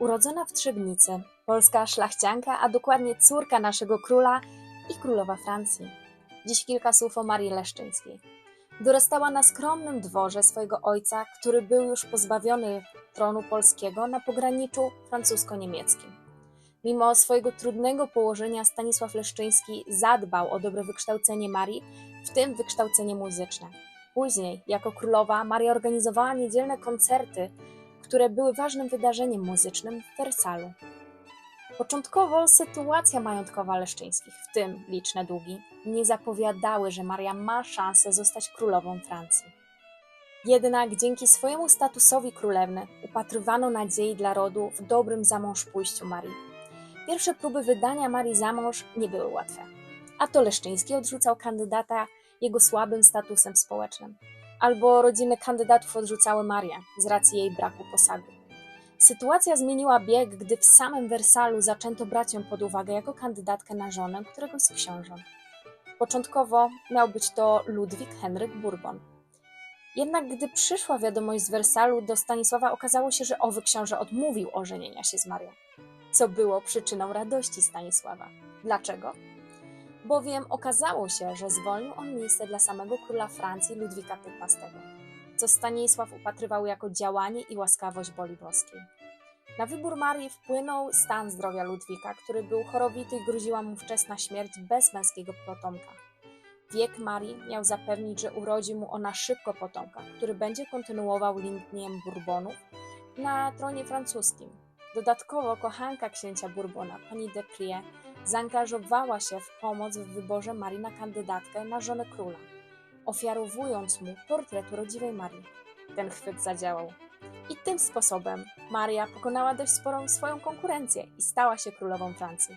Urodzona w Trzebnicy, polska szlachcianka, a dokładnie córka naszego króla i królowa Francji. Dziś kilka słów o Marii Leszczyńskiej. Dorastała na skromnym dworze swojego ojca, który był już pozbawiony tronu polskiego na pograniczu francusko-niemieckim. Mimo swojego trudnego położenia Stanisław Leszczyński zadbał o dobre wykształcenie Marii, w tym wykształcenie muzyczne. Później, jako królowa, Maria organizowała niedzielne koncerty, które były ważnym wydarzeniem muzycznym w Wersalu. Początkowo sytuacja majątkowa Leszczyńskich, w tym liczne długi, nie zapowiadały, że Maria ma szansę zostać królową Francji. Jednak dzięki swojemu statusowi królewny upatrywano nadziei dla rodu w dobrym zamąż pójściu Marii. Pierwsze próby wydania Marii za mąż nie były łatwe. A to Leszczyński odrzucał kandydata jego słabym statusem społecznym, albo rodziny kandydatów odrzucały Marię z racji jej braku posagu. Sytuacja zmieniła bieg, gdy w samym Wersalu zaczęto brać ją pod uwagę jako kandydatkę na żonę któregoś z książąt. Początkowo miał być to Ludwik Henryk Bourbon. Jednak gdy przyszła wiadomość z Wersalu do Stanisława, okazało się, że owy książę odmówił ożenienia się z Marią, co było przyczyną radości Stanisława. Dlaczego? Bowiem okazało się, że zwolnił on miejsce dla samego króla Francji Ludwika XV co Stanisław upatrywał jako działanie i łaskawość boli boskiej. Na wybór Marii wpłynął stan zdrowia Ludwika, który był chorowity i groziła mu wczesna śmierć bez męskiego potomka. Wiek Marii miał zapewnić, że urodzi mu ona szybko potomka, który będzie kontynuował linię Bourbonów na tronie francuskim. Dodatkowo kochanka księcia Bourbona, pani de Prie, zaangażowała się w pomoc w wyborze Marii na kandydatkę na żonę króla ofiarowując mu portret urodziwej Marii. Ten chwyt zadziałał. I tym sposobem Maria pokonała dość sporą swoją konkurencję i stała się królową Francji.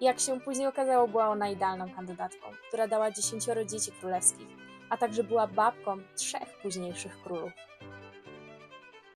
Jak się później okazało, była ona idealną kandydatką, która dała dziesięcioro dzieci królewskich, a także była babką trzech późniejszych królów.